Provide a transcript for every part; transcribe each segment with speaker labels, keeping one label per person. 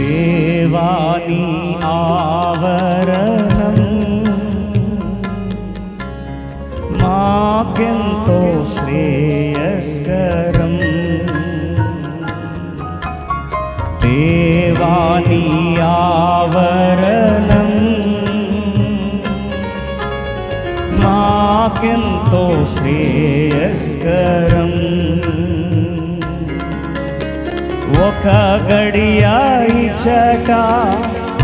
Speaker 1: देवानि आवरणम्। मा कि श्रेयस्करम्। देवानि आवरणम्। मा किन्तु श्रेयस्कर ఒక గడియ ఇచ్చట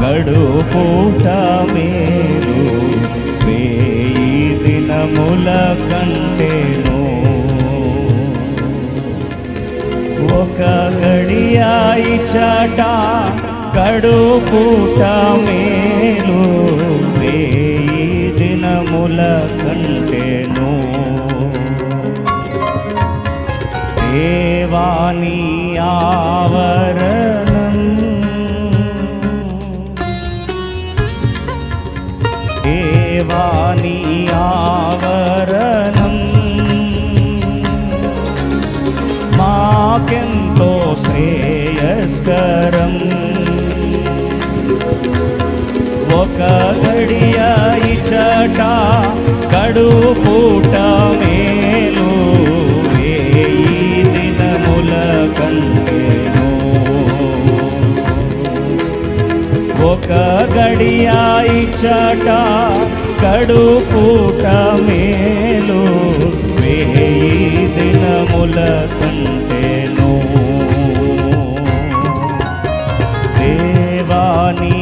Speaker 1: గడుపుట మేలు. వేయి దినముల కంటేను. ఒక గడియ ఇచ్చట గడుపుట మేలు. వేయి దినముల కంటేను. దేవాని ఆవరణం. దేవాణి ఆవరణం? మాకెంతో శ్రేయస్కరం. ఒక గడియ ఇచట కడుపు ఒక గడియాయి చట కడు పూట మేలు. వేయి దినముల కంటేను దేవానీ